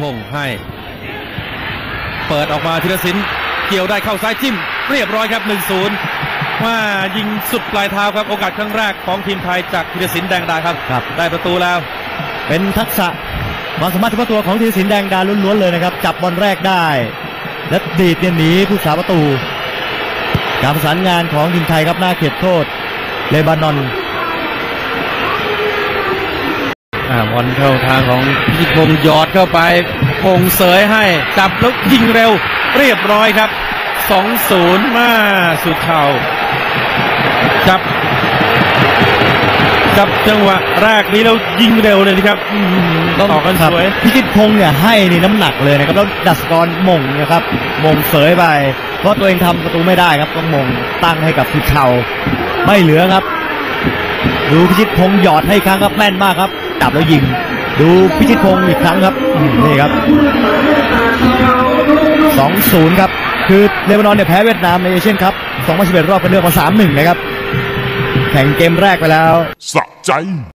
พงศ์ให้ เปิดออกมาธีรศิลป์เกี่ยวได้เข้าซ้ายจิ้ม เรียบร้อยครับ 1-0ว่ายิงสุดปลายเท้าครับโอกาสครั้งแรกของทีมไทยจากธีรศิลป์แดงดาครับครับ ได้ประตูแล้ว เป็นทักษะความสามารถเฉพาะตัวของธีรศิลป์แดงดาล้วนๆเลยนะครับ จับบอลแรกได้ และดีดเนี่ยหนีผู้สาประตู การประสานงานของทีมไทยครับหน้าเขตโทษเลบานอน บอลเข้าทางของพิชิตพงศ์หยอดเข้าไป พงศ์เสยให้ จับแล้วยิงเร็วเรียบร้อยครับ 2-0 มาสุดเข่าจับจับจังหวะแรกนี้แล้วยิงเร็วเลยนะครับอื้อหือต่อกันครับสวยพิชิตพงษ์เนี่ยให้นี่น้ำหนักเลยนะครับแล้วดัสกรมงนะครับมงเสยไป เพราะตัวเองทำประตูไม่ได้ครับต้องมงตั้งให้กับสุดเข่าไม่เหลือครับ ดูพิชิตพงษ์หยอดให้อีกครั้งครับแม่นมากครับ ตับแล้วยิง ดูพิชิตพงศ์อีกครั้งครับนี่ครับ2-0ครับ คือเลบานอนเนี่ยแพ้เวียดนามในเอเชียนครับ2011รอบกันเลือกมา3-1นะครับ แข่งเกมแรกไปแล้ว สะใจ